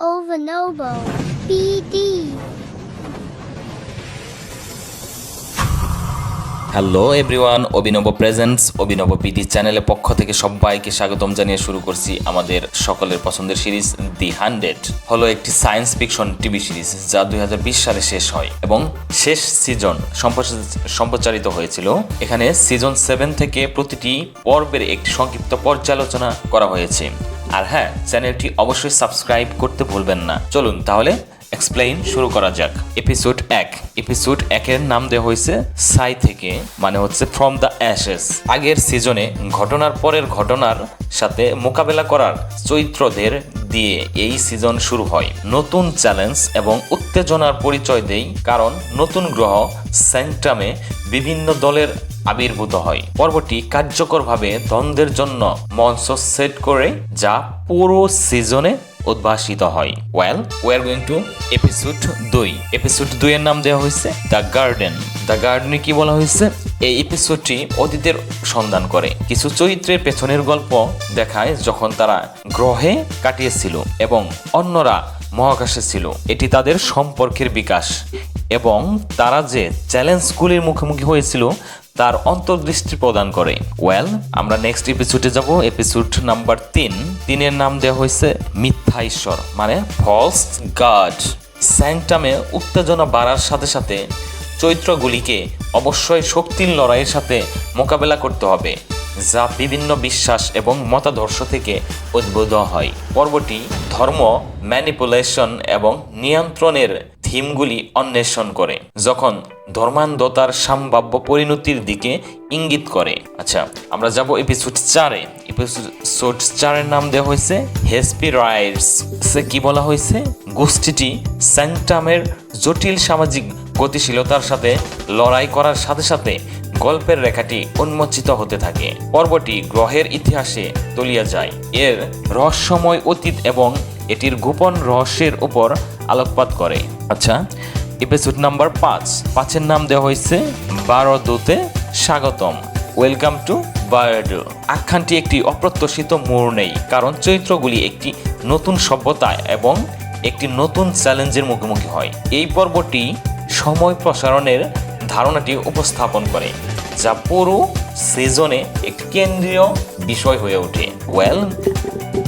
Ovanobo. BD. Hello everyone Abhinav presents Abhinav PT চ্যানেলের পক্ষ থেকে সবাইকে স্বাগতম জানিয়ে শুরু করছি আমাদের সকলের পছন্দের সিরিজ দি হান্ড্রেড হলো একটি সায়েন্স ফিকশন টিভি সিরিজ যা দুই হাজার বিশ সালে শেষ হয় এবং শেষ সিজন সম্প্রচারিত হয়েছিল এখানে সিজন সেভেন থেকে প্রতিটি পর্বের একটি সংক্ষিপ্ত পর্যালোচনা করা হয়েছে আর হ্যাঁ চ্যানেলটি অবশ্যই সাবস্ক্রাইব করতে ভুলবেন না। চলুন তাহলে এক্সপ্লেইন শুরু করা যাক। এপিসোড এক। এপিসোড একের নাম দেওয়া হয়েছে সাই থেকে মানে হচ্ছে ফ্রম দ্য অ্যাশেস আগের সিজনে ঘটনার পরের ঘটনার সাথে মোকাবেলা করার চরিত্রদের দিয়ে এই সিজন শুরু হয়। নতুন চ্যালেঞ্জ এবং উত্তেজনার পরিচয় দেই, কারণ নতুন গ্রহ স্যাংটামে বিভিন্ন দলের আবির্ভূত হয়। পর্বটি কার্যকরভাবে দ্বন্দ্বের জন্য মঞ্চ সেট করে যা পুরো সিজনে উদ্ভাসিত হয়। Well we are going to episode দুই। এপিসোড দুই এর নাম দেওয়া হয়েছে দ্য গার্ডেন দ্য গার্ডেনে কি বলা হয়েছে? এই এপিসোডটি অতীতের সন্ধান করে। কিছু চরিত্রের পেছনের গল্প দেখায় যখন তারা গ্রহে কাটিয়েছিল এবং অন্যরা মহাকাশে ছিল। এটি তাদের সম্পর্কের বিকাশ এবং তারা যে চ্যালেঞ্জগুলির মুখোমুখি হয়েছিল তার অন্তর্দৃষ্টি প্রদান করে। ওয়েল আমরা নেক্সট এপিসোডে যাব। এপিসোড নাম্বার তিন। তিনের নাম দেওয়া হয়েছে মিথ্যা ঈশ্বর মানে ফলস গড স্যাংটামে উত্তেজনা বাড়ার সাথে সাথে চরিত্রগুলিকে অবশ্যই শক্তির লড়াইয়ের সাথে মোকাবেলা করতে হবে, যা বিভিন্ন বিশ্বাস এবং মতাদর্শ থেকে উদ্ভূত হয়। পর্বটি ধর্ম ম্যানিপুলেশন এবং নিয়ন্ত্রণের থিমগুলি অন্বেষণ করে, যখন ধর্মান্ধতার সম্ভাব্য পরিণতির দিকে ইঙ্গিত করে। আচ্ছা আমরা যাব এপিসোড চারে। এপিসোড চারের নাম দেওয়া হয়েছে হেসপি রাইটস সে কি বলা হয়েছে? গোষ্ঠীটি স্যাংটামের জটিল সামাজিক গতিশীলতার সাথে লড়াই করার সাথে সাথে গল্পের রেখাটি উন্মোচিত হতে থাকে। পর্বটি গ্রহের ইতিহাসে তলিয়া যায়। এর রহস্যময় অতীত এবং এটির গোপন রহস্যের উপর আলোকপাত করে। আচ্ছা এপিসোড নাম্বার পাঁচ। পাঁচের নাম দেওয়া হয়েছে বারো দুতে স্বাগতম। ওয়েলকাম টু বায়োডো আখ্যানটি একটি অপ্রত্যাশিত মোড় নেই, কারণ চরিত্রগুলি একটি নতুন সভ্যতা এবং একটি নতুন চ্যালেঞ্জের মুখোমুখি হয়। এই পর্বটি সময় প্রসারণের ধারণাটি উপস্থাপন করে, যা পুরো সিজনে একটি কেন্দ্রীয় বিষয় হয়ে ওঠে। ওয়েল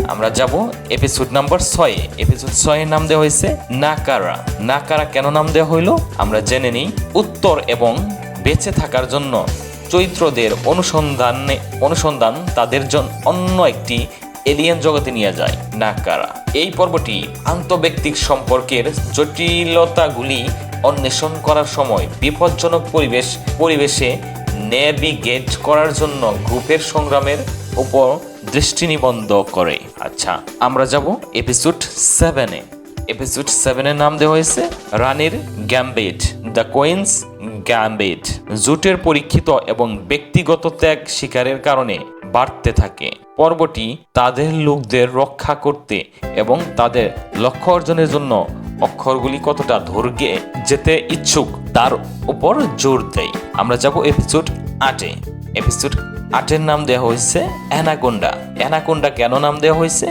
আমরা যাব এপিসোড নাম্বার ছয়ে। এপিসোড ছয়ের নাম দেওয়া হয়েছে নাকারা। নাকারা কেন নাম দেওয়া হইল? আমরা জেনে নিই। উত্তর এবং বেঁচে থাকার জন্য চরিত্রদের অনুসন্ধানে অনুসন্ধান তাদের জন্য অন্য একটি এলিয়েন জগতে নিয়ে যায়, নাকারা। এই পর্বটি আন্তঃব্যক্তিক সম্পর্কের জটিলতাগুলি অন্বেষণ করার সময় বিপজ্জনক পরিবেশ পরিবেশে নেভিগেট করার জন্য গ্রুপের সংগ্রামের উপর দৃষ্টি নিবন্ধ করে। আচ্ছা আমরা যাব এপিসোড সেভেনে এপিসোড সেভেনের নাম দেওয়া হয়েছে রানীর গ্যাম্বেট দ্য কোয়েন্স গ্যাম্বেট জুটের পরীক্ষিত এবং ব্যক্তিগত ত্যাগ শিকারের কারণে বাড়তে থাকে। পর্বটি তাদের লোকদের রক্ষা করতে এবং তাদের লক্ষ্য অর্জনের জন্য অক্ষরগুলি কতটা ধৈর্যে যেতে ইচ্ছুক তার উপর জোর দেয়। আমরা যাব এপিসোড আটে এপিসোড আটের নাম দেওয়া হয়েছে অ্যানাকোন্ডা। অ্যানাকোন্ডা কেন নাম দেওয়া হয়েছে?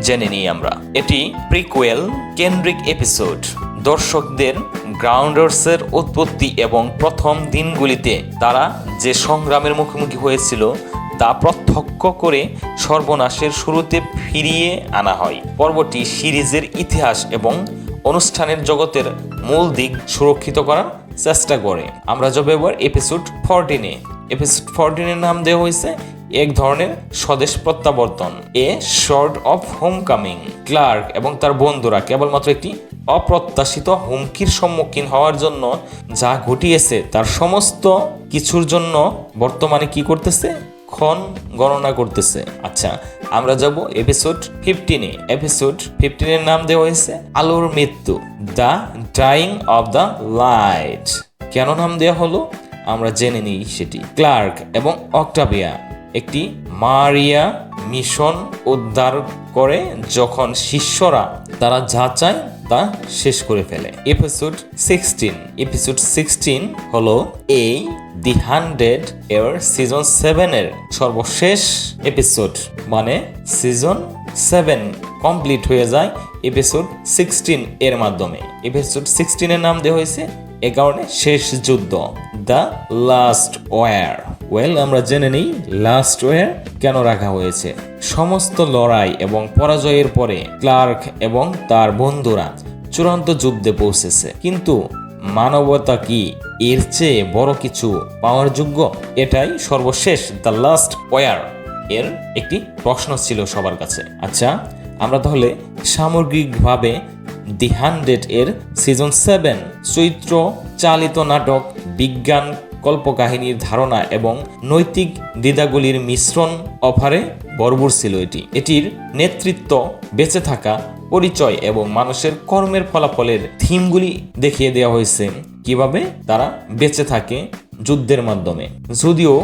জেনে নিই আমরা। এটি প্রিকুয়েল কেন্দ্রিক এপিসোড দর্শকদের গ্রাউন্ডার্সের উৎপত্তি এবং প্রথম দিনগুলিতে তারা যে সংগ্রামের মুখোমুখি হয়েছিল, তা প্রত্যক্ষ করে সর্বনাশের শুরুতে ফিরিয়ে আনা হয়। পর্বটি সিরিজের ইতিহাস এবং অনুষ্ঠানের জগতের মূল দিক সুরক্ষিত করার চেষ্টা করে। আমরা যাব এবার এপিসোড ফোরটিনে এপিসোড ফোরটিনের নাম দেওয়া হয়েছে এক ধরনের স্বদেশ প্রত্যাবর্তন, a sort of homecoming Clarke এবং তার বন্ধুরা কেবলমাত্র একটি অপ্রত্যাশিত হুমকির সম্মুখীন হওয়ার জন্য যা ঘটিয়েছে, তার সমস্ত কিছুর জন্য বর্তমানে কি করতেছে? ক্ষণ গণনা করতেছে। আচ্ছা আমরা যাব এপিসোড ফিফটিনে। এপিসোড ফিফটিনের নাম দেওয়া হয়েছে আলোর মৃত্যু, the dying of the light. কেন নাম দেওয়া হলো? আমরা জেনে নিই সেটি। ক্লার্ক এবং অক্টাভিয়া একটি মারিয়া মিশন উদ্ধার করে যখন শিষ্যরা তারা যা চায় তা শেষ করে ফেলে। এপিসোড সিক্সটিন এপিসোড সিক্সটিন হলো এই দি হান্ড্রেড এর সিজন সেভেনের সর্বশেষ এপিসোড মানে সিজন সেভেন কমপ্লিট হয়ে যায় এপিসোড সিক্সটিন এর মাধ্যমে। এপিসোড সিক্সটিনের নাম দেওয়া হয়েছে এ কারণে শেষ যুদ্ধ, দ্য লাস্ট ওয়ার। ওয়েল, আমরা জেনে নিই লাস্ট ওয়ার কেন রাখা হয়েছে। সমস্ত লড়াই এবং পরাজয়ের পরে ক্লার্ক এবং তার বন্ধুরা চূড়ান্ত যুদ্ধে পৌঁছেছে। কিন্তু মানবতা কি এর চেয়ে বড় কিছু পাওয়ার যোগ্য? এটাই সর্বশেষ দ্য লাস্ট ওয়ার এর একটি প্রশ্ন ছিল সবার কাছে। আচ্ছা আমরা তাহলে সামগ্রিকভাবে দি হান্ড্রেড এর সিজন সেভেন চৈত্র চালিত নাটক, বিজ্ঞান, কল্পকাহিনীর ধারণা এবং নৈতিক দ্বিধাগুলির মিশ্রণ অফারে ভরপুর ছিল এটি। এটির নেতৃত্ব বেঁচে থাকা, পরিচয় এবং মানুষের কর্মের ফলাফলের থিমগুলি দেখিয়ে দেওয়া হয়েছে। কীভাবে তারা বেঁচে থাকে যুদ্ধের মাধ্যমে। যদিও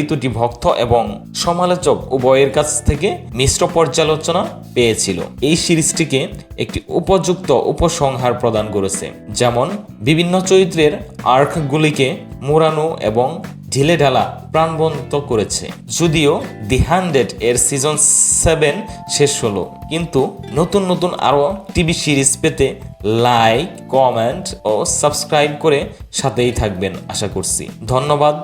ঋতুটি ভক্ত এবং সমালোচক উভয়ের কাছ থেকে মিশ্র পর্যালোচনা পেয়েছিল। এই সিরিজটিকে একটি উপযুক্ত উপসংহার প্রদান করেছে, যেমন বিভিন্ন চরিত্রের আর্কগুলিকে মোড়ানো এবং ঢিলে ঢালা প্রাণবন্ত করেছে। যদিও দি হান্ড্রেড এর সিজন সেভেন শেষ হলো। কিন্তু নতুন নতুন আরও টিভি সিরিজ পেতে লাইক কমেন্ট ও সাবস্ক্রাইব করে সাথেই থাকবেন আশা করছি। ধন্যবাদ।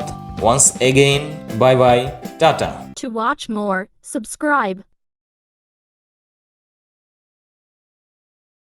ওয়ান্স এগেইন বাই বাই টাটা। To watch.